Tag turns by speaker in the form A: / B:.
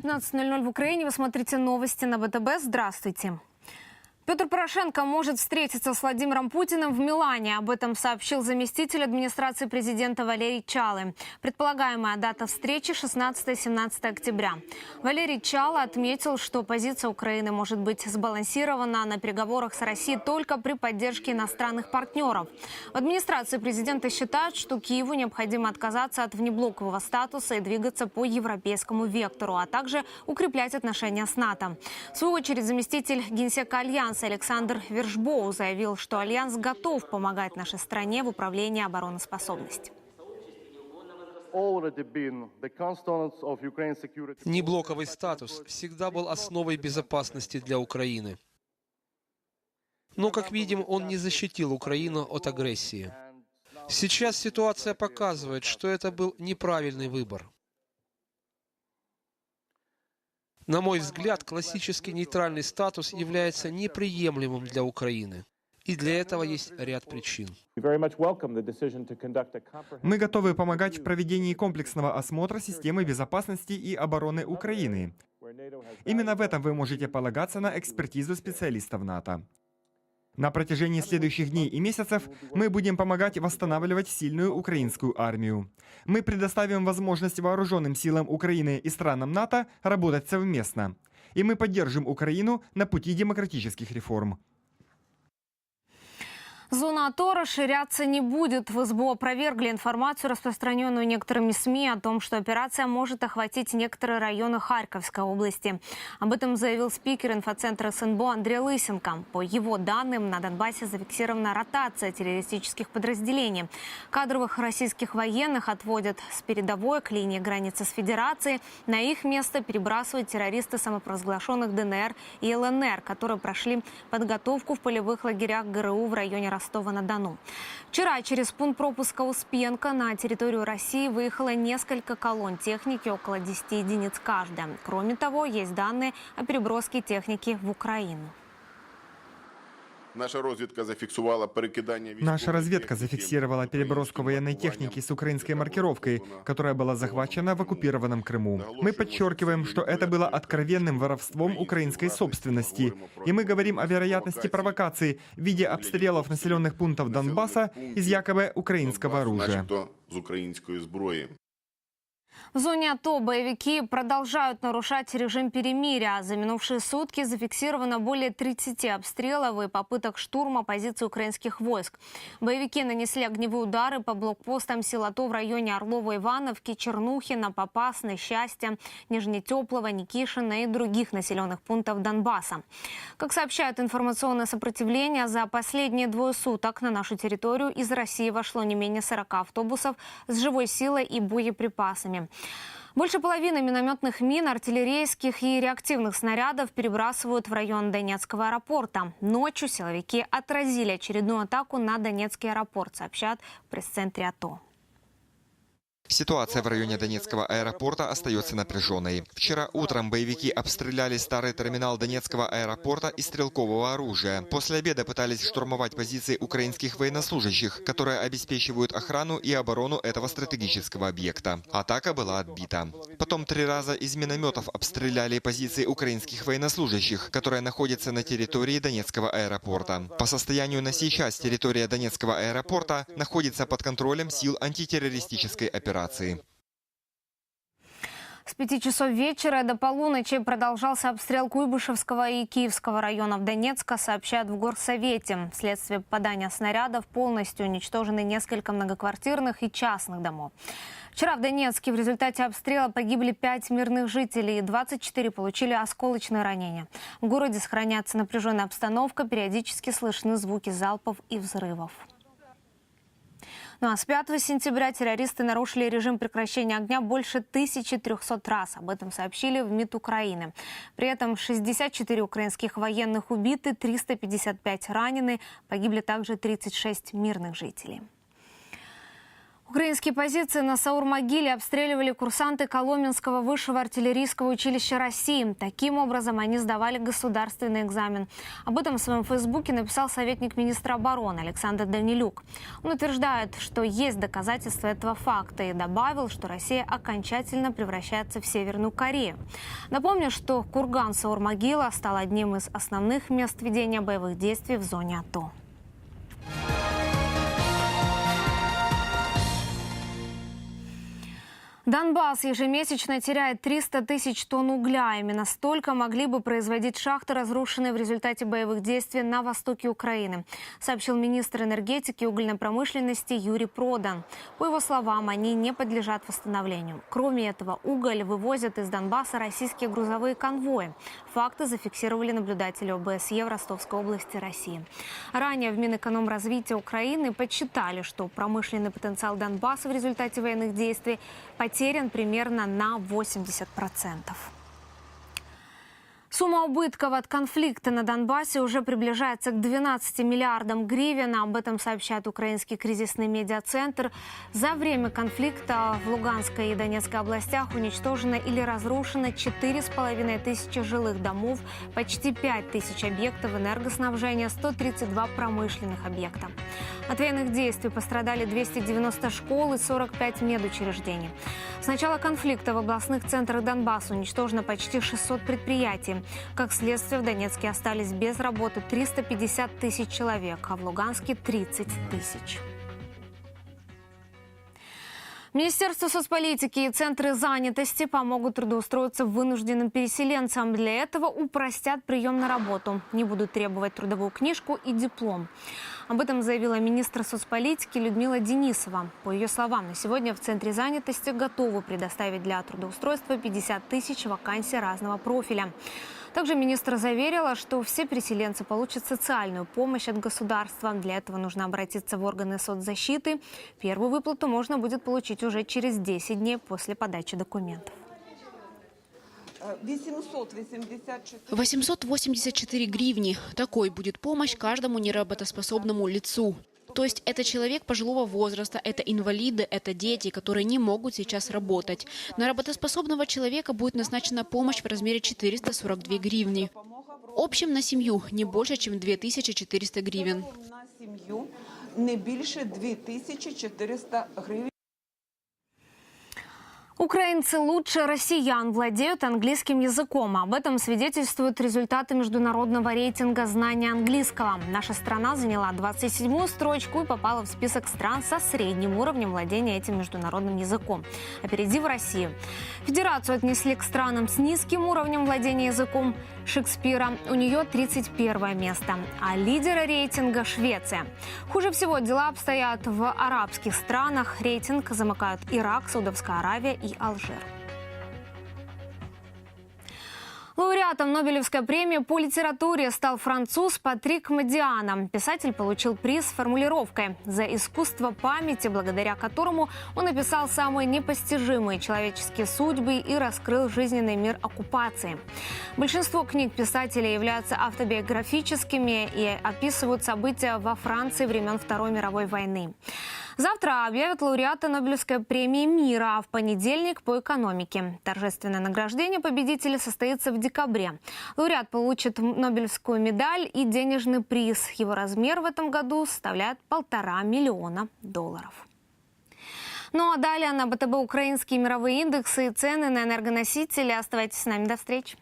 A: 15.00 в Украине. Вы смотрите новости на ВТБ. Здравствуйте. Петр Порошенко может встретиться с Владимиром Путиным в Милане. Об этом сообщил заместитель администрации президента Валерий Чалы. Предполагаемая дата встречи 16-17 октября. Валерий Чала отметил, что позиция Украины может быть сбалансирована на переговорах с Россией только при поддержке иностранных партнеров. В администрации президента считают, что Киеву необходимо отказаться от внеблокового статуса и двигаться по европейскому вектору, а также укреплять отношения с НАТО. В свою очередь заместитель генсека Альянса Александр Вершбоу заявил, что Альянс готов помогать нашей стране в управлении обороноспособностью.
B: Неблоковый статус всегда был основой безопасности для Украины. Но, как видим, он не защитил Украину от агрессии. Сейчас ситуация показывает, что это был неправильный выбор. На мой взгляд, классический нейтральный статус является неприемлемым для Украины. И для этого есть ряд причин.
C: Мы готовы помогать в проведении комплексного осмотра системы безопасности и обороны Украины. Именно в этом вы можете полагаться на экспертизу специалистов НАТО. На протяжении следующих дней и месяцев мы будем помогать восстанавливать сильную украинскую армию. Мы предоставим возможность вооруженным силам Украины и странам НАТО работать совместно. И мы поддержим Украину на пути демократических реформ.
A: Зона АТО расширяться не будет. В СБУ опровергли информацию, распространенную некоторыми СМИ, о том, что операция может охватить некоторые районы Харьковской области. Об этом заявил спикер инфоцентра СНБО Андрей Лысенко. По его данным, на Донбассе зафиксирована ротация террористических подразделений. Кадровых российских военных отводят с передовой к линии границы с Федерацией. На их место перебрасывают террористы самопровозглашенных ДНР и ЛНР, которые прошли подготовку в полевых лагерях ГРУ в районе Ростова-на-Дону. Вчера через пункт пропуска Успенка на территорию России выехало несколько колонн техники, около 10 единиц каждая. Кроме того, есть данные о переброске техники в Украину.
D: Наша розвідка зафіксувала перекидання
C: Наша
D: військової
C: разведка
D: техніки
C: зафиксировала
D: під
C: переброску военной
D: українським
C: техники с
D: маркуванням.
C: украинской маркировкой, которая была захвачена в оккупированном Крыму. Мы подчеркиваем, что это было откровенным воровством украинской собственности. И мы говорим о вероятности провокации в виде обстрелов населенных пунктов Донбасса из якобы украинского
D: Донбасу,
C: оружия.
A: В зоне АТО боевики продолжают нарушать режим перемирия. За минувшие сутки зафиксировано более 30 обстрелов и попыток штурма позиций украинских войск. Боевики нанесли огневые удары по блокпостам сил АТО в районе Орлова-Ивановки, Чернухина, Попасны, Счастья, Нижнетеплого, Никишина и других населенных пунктов Донбасса. Как сообщает информационное сопротивление, за последние двое суток на нашу территорию из России вошло не менее 40 автобусов с живой силой и боеприпасами. Больше половины минометных мин, артиллерийских и реактивных снарядов перебрасывают в район Донецкого аэропорта. Ночью силовики отразили очередную атаку на Донецкий аэропорт, сообщат в пресс-центре АТО.
E: Ситуация в районе Донецкого аэропорта остается напряженной. Вчера утром боевики обстреляли старый терминал Донецкого аэропорта из стрелкового оружия. После обеда пытались штурмовать позиции украинских военнослужащих, которые обеспечивают охрану и оборону этого стратегического объекта. Атака была отбита. Потом три раза из минометов обстреляли позиции украинских военнослужащих, которые находятся на территории Донецкого аэропорта. По состоянию на сейчас территория Донецкого аэропорта находится под контролем сил антитеррористической операции.
A: С пяти часов вечера до полуночи продолжался обстрел Куйбышевского и Киевского районов Донецка, сообщают в Горсовете. Вследствие попадания снарядов полностью уничтожены несколько многоквартирных и частных домов. Вчера в Донецке в результате обстрела погибли пять мирных жителей и 24 получили осколочные ранения. В городе сохраняется напряженная обстановка, периодически слышны звуки залпов и взрывов. Ну а с 5 сентября террористы нарушили режим прекращения огня больше 1300 раз. Об этом сообщили в МИД Украины. При этом 64 украинских военных убиты, 355 ранены. Погибли также 36 мирных жителей. Украинские позиции на Саур-могиле обстреливали курсанты Коломенского высшего артиллерийского училища России. Таким образом, они сдавали государственный экзамен. Об этом в своем фейсбуке написал советник министра обороны Александр Данилюк. Он утверждает, что есть доказательства этого факта и добавил, что Россия окончательно превращается в Северную Корею. Напомню, что курган Саур-могила стал одним из основных мест ведения боевых действий в зоне АТО. Донбасс ежемесячно теряет 300 тысяч тонн угля. Именно столько могли бы производить шахты, разрушенные в результате боевых действий на востоке Украины, сообщил министр энергетики и угольной промышленности Юрий Продан. По его словам, они не подлежат восстановлению. Кроме этого, уголь вывозят из Донбасса российские грузовые конвои. Факты зафиксировали наблюдатели ОБСЕ в Ростовской области России. Ранее в Минэкономразвития Украины подсчитали, что промышленный потенциал Донбасса в результате военных действий потерян примерно на 80%. Сумма убытков от конфликта на Донбассе уже приближается к 12 миллиардам гривен. Об этом сообщает украинский кризисный медиацентр. За время конфликта в Луганской и Донецкой областях уничтожено или разрушено 4,5 тысячи жилых домов, почти 5 тысяч объектов энергоснабжения, 132 промышленных объекта. От военных действий пострадали 290 школ и 45 медучреждений. С начала конфликта в областных центрах Донбасса уничтожено почти 600 предприятий. Как следствие, в Донецке остались без работы 350 тысяч человек, а в Луганске 30 тысяч. Министерство соцполитики и центры занятости помогут трудоустроиться вынужденным переселенцам. Для этого упростят прием на работу. Не будут требовать трудовую книжку и диплом. Об этом заявила министр соцполитики Людмила Денисова. По ее словам, на сегодня в Центре занятости готовы предоставить для трудоустройства 50 тысяч вакансий разного профиля. Также министр заверила, что все переселенцы получат социальную помощь от государства. Для этого нужно обратиться в органы соцзащиты. Первую выплату можно будет получить уже через 10 дней после подачи документов.
F: 884
G: 884 гривни. Такой будет помощь каждому неработоспособному лицу. То есть это человек пожилого возраста, это инвалиды, это дети, которые не могут сейчас работать. На работоспособного человека будет назначена помощь в размере 442 гривни. Общем на семью не больше, чем 2400 гривен.
F: на сім'ю не більше 2400 гривень.
A: Украинцы лучше россиян владеют английским языком. Об этом свидетельствуют результаты международного рейтинга знания английского. Наша страна заняла 27-ю строчку и попала в список стран со средним уровнем владения этим международным языком, опередив Россию. Федерацию отнесли к странам с низким уровнем владения языком Шекспира. У нее 31 место. А лидера рейтинга – Швеция. Хуже всего дела обстоят в арабских странах. Рейтинг замыкают Ирак, Саудовская Аравия и Алжир. Лауреатом Нобелевской премии по литературе стал француз Патрик Мадиана. Писатель получил приз с формулировкой «За искусство памяти», благодаря которому он написал самые непостижимые человеческие судьбы и раскрыл жизненный мир оккупации. Большинство книг писателя являются автобиографическими и описывают события во Франции времен Второй мировой войны. Завтра объявят лауреата Нобелевской премии мира, а в понедельник по экономике. Торжественное награждение победителя состоится в декабре. Лауреат получит Нобелевскую медаль и денежный приз. Его размер в этом году составляет полтора миллиона долларов. Ну а далее на БТБ украинские мировые индексы и цены на энергоносители. Оставайтесь с нами. До встречи.